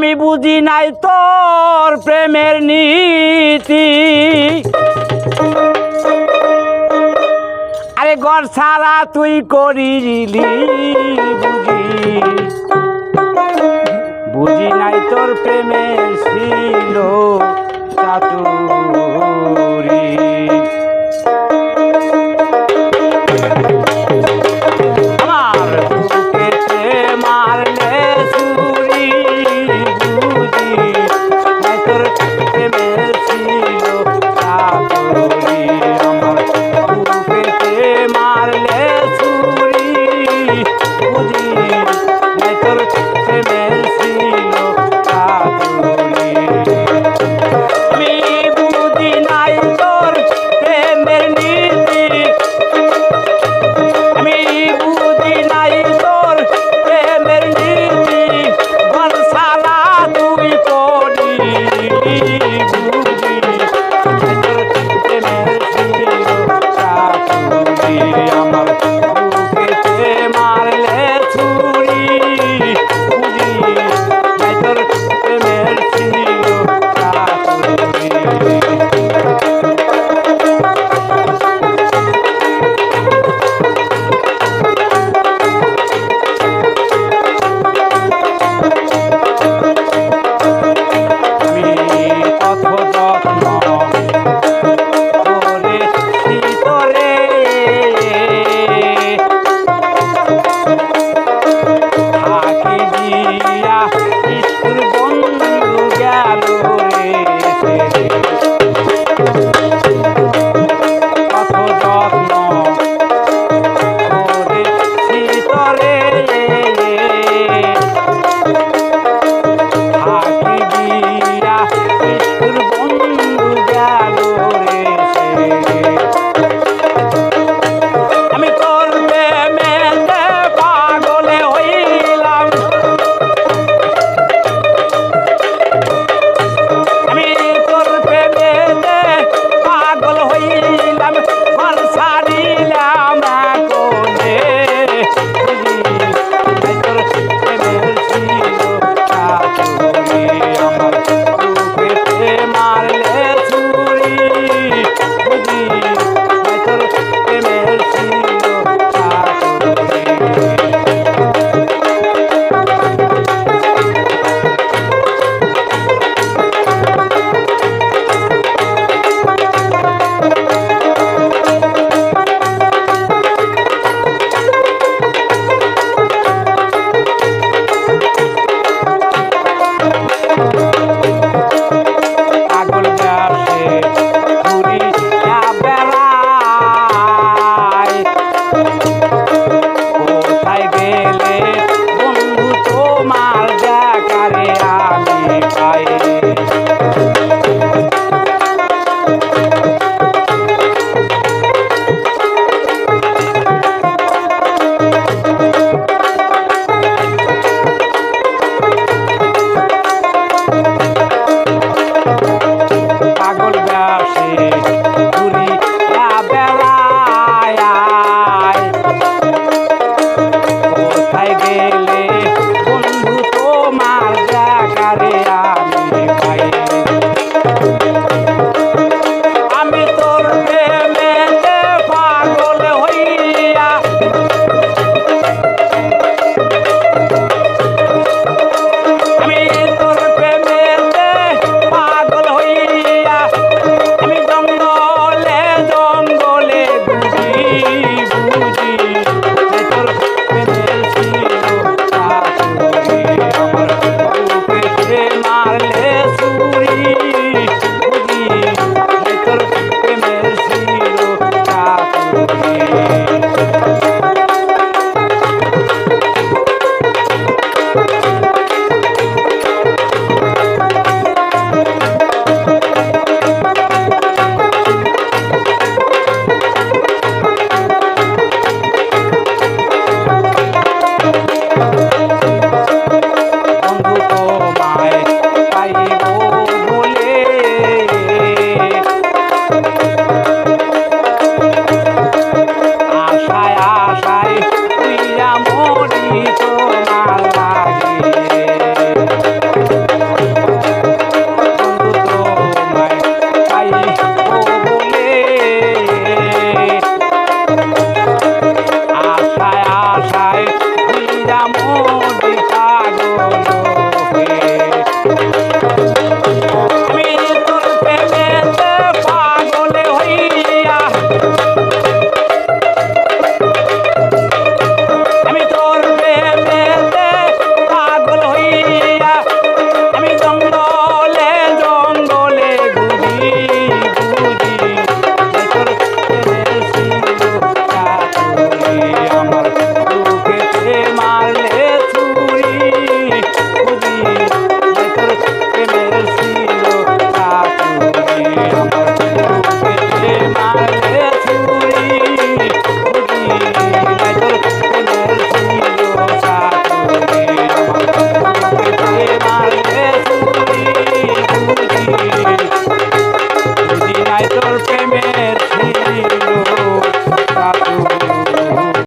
আমি বুঝি নাই তোর প্রেমের নীতি। আরে গর সারা তুই করিলি বুঝি। বুঝি নাই তোর প্রেমের শিল মন্দিরা মোটি সাগর